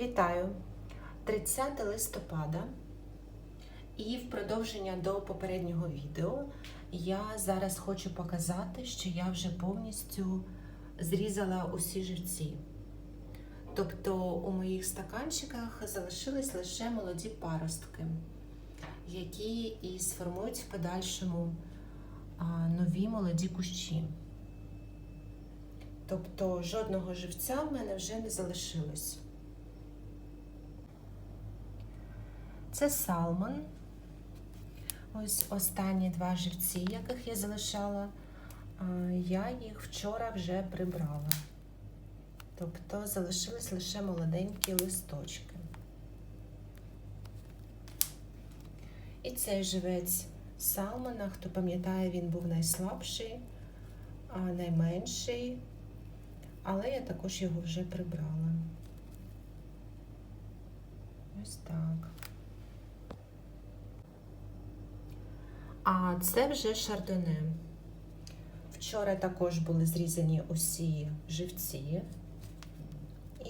Вітаю! 30 листопада, і в продовження до попереднього відео я зараз хочу показати, що я вже повністю зрізала усі живці. Тобто у моїх стаканчиках залишились лише молоді паростки, які і сформують в подальшому нові молоді кущі. Тобто жодного живця в мене вже не залишилось. Це салмон. Ось останні два живці, яких я залишала. Я їх вчора вже прибрала. Тобто залишились лише молоденькі листочки. І цей живець салмона, хто пам'ятає, він був найслабший, найменший, але я також його вже прибрала. Ось так. А це вже шардоне. Вчора також були зрізані усі живці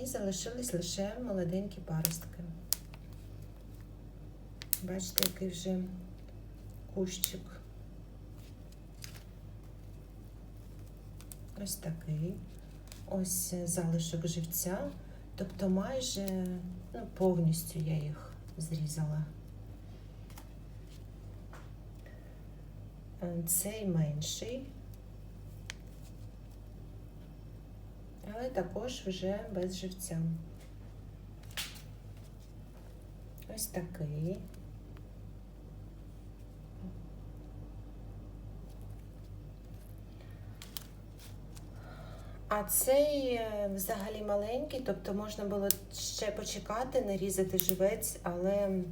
і залишились лише молоденькі паростки. Бачите, який вже кущик. Ось такий. Ось залишок живця. Тобто майже ну, повністю я їх зрізала. Цей менший, але також вже без живця. Ось такий. А цей взагалі маленький, тобто можна було ще почекати, нарізати живець, але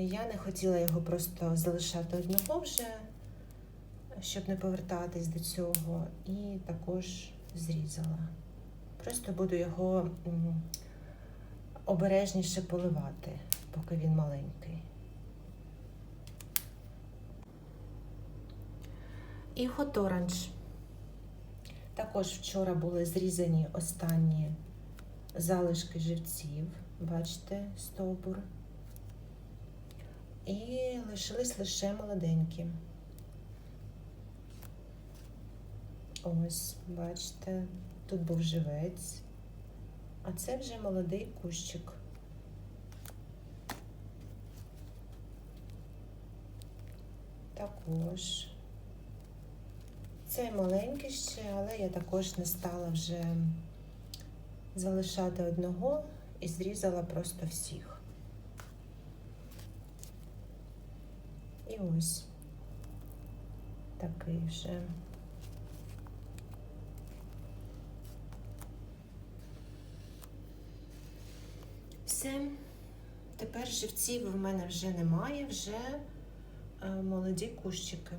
я не хотіла його просто залишати одного вже, щоб не повертатись до цього, і також зрізала. Просто буду його обережніше поливати, поки він маленький. І хоторанж. Також вчора були зрізані останні залишки живців, бачите, стовбур. І лишились лише молоденькі. Ось, бачите, тут був живець, а це вже молодий кущик. Також. Цей маленький ще, але я також не стала вже залишати одного і зрізала просто всіх. І ось такий вже. Все, тепер живців в мене вже немає, вже молоді кущики.